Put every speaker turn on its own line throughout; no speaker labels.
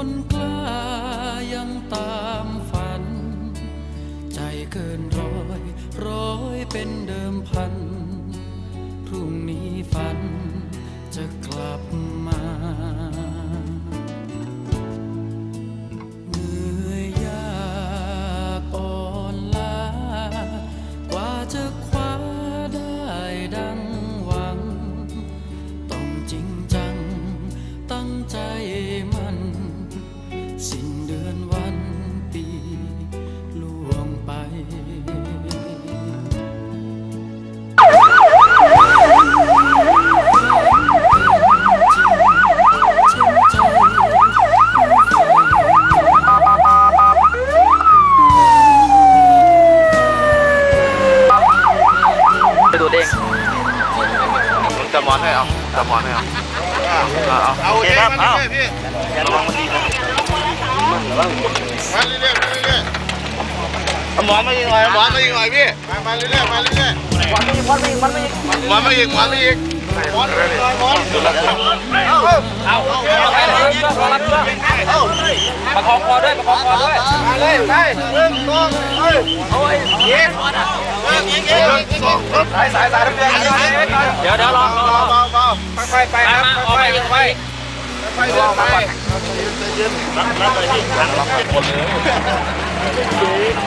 คนกล้ายังตามฝัน ใจเกินร้อยร้อยเป็นเดิมพัน จะมอนให้
เอาจะมอนให้เอาเอาเอา
เอา
โอเค
เอง
ครับ
มา
เอา
เรื่อยๆพี่
ระวังมันดีนะ
มาเรื่อยๆมาเรื่อย
เอาหมอนมายิงหน่อย
ๆหวานมาอีกหน่อยพี่มามาเรื่อยๆมาเรื่อยๆหวานมาอีกหวานมาอีกหวานมาอีกหวานมาอีกหวานมาอีกหวานมาอีกหวานเอาเอาเอาเอา
ประคองคอด้วยประคองคอด้วย
มาเลยไปหนึ่งสองเฮ้ยเอาไว้เย็นเย็นเย็นสองสายสายสายทำงาน
เดี๋ยวเดี๋ยวรอรอรอ
เบาเบาค่อยๆไป
ไป
ครับ
มาออกไปยิงไป
ค่อยๆเดินไป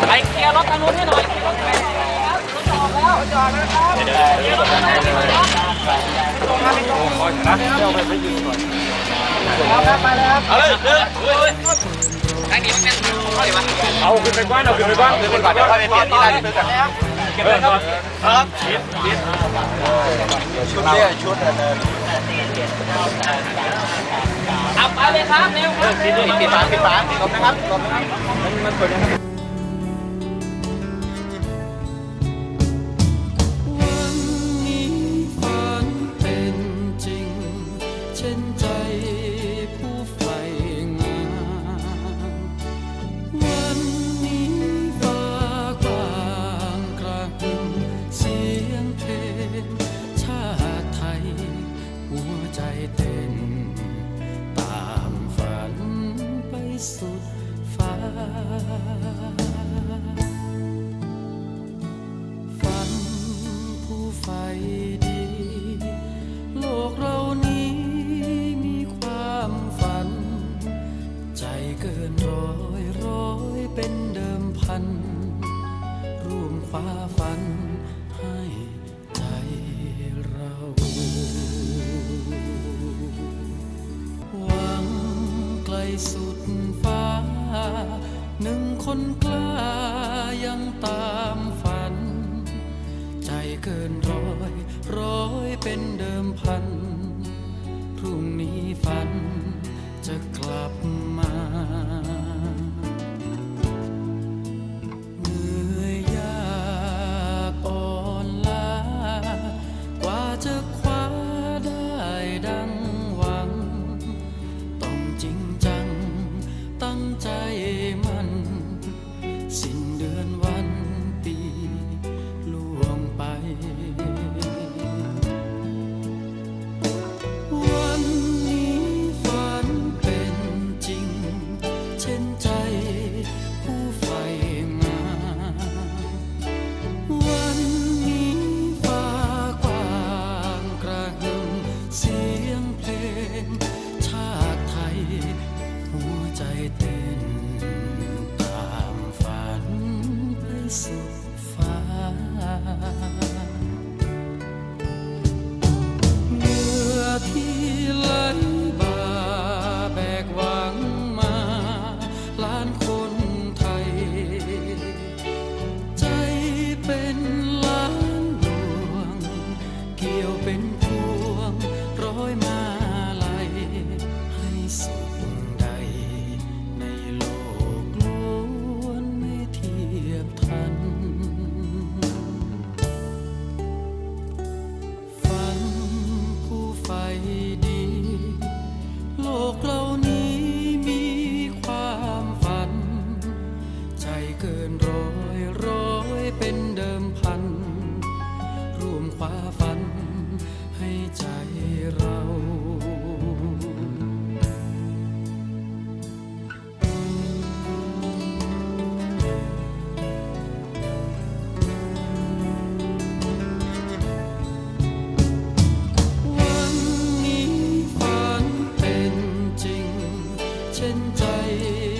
ไปเคลียร์รถทางนู้นให้หน่อยรถไปแล้วรถจอดแล้วจอดแล้วครับเคลียร์รถทางนู้นให้หน่อยครับ
เอาเลยเดิน
ทางนี้ มันเป็นเอาขึ้นไปกว้านเอาขึ้นไปกว้าน
ขึ้นไปกว้านเดี๋ยวค่อยไปเปลี่ยนที่ร้านซื้อกัน
เก็บไว้ครับ
ครับชุดเนี่ยชุดเนี่ย
เอาไปเลยครับเร็วครับ
ปิดปิดฝาปิดฝาปิดลมนะครับลมนะครับ
วัน ฝันให้ใจเราหวังไกลสุดฟ้า หนึ่งคนกล้ายังตามฝัน ใจเกินร้อยร้อยเป็นเดิมพัน พรุ่งนี้ฝันจะกลับ ใจ